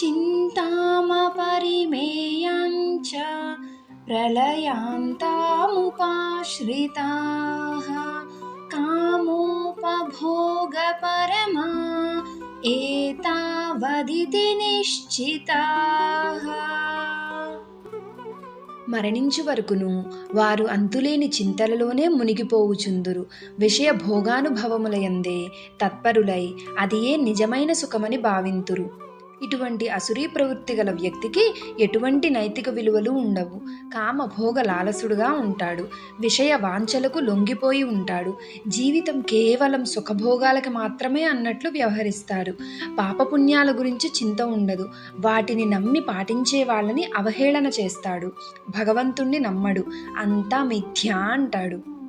चिन्तामपरिमेयाञ्च प्रलयान्तामुपाश्रिताः कामोपभोगपरमा एतावदिति निश्चिताः మరణించు వరకును వారు అంతులేని చింతలలోనే మునిగిపోవుచుందురు విషయ భోగానుభవములయందే తత్పరులై అది ఏ నిజమైన సుఖమని భావింతురు ఇటువంటి అసురీ ప్రవృత్తి గల వ్యక్తికి ఎటువంటి నైతిక విలువలు ఉండవు. కామభోగ లాలసుడుగా ఉంటాడు. విషయ వాంఛలకు లొంగిపోయి ఉంటాడు. జీవితం కేవలం సుఖభోగాలకి మాత్రమే అన్నట్లు వ్యవహరిస్తాడు పాపపుణ్యాల గురించి చింత ఉండదు. వాటిని నమ్మి పాటించే వాళ్ళని అవహేళన చేస్తాడు. భగవంతుణ్ణి నమ్మడు. అంతా మిథ్యా అంటాడు.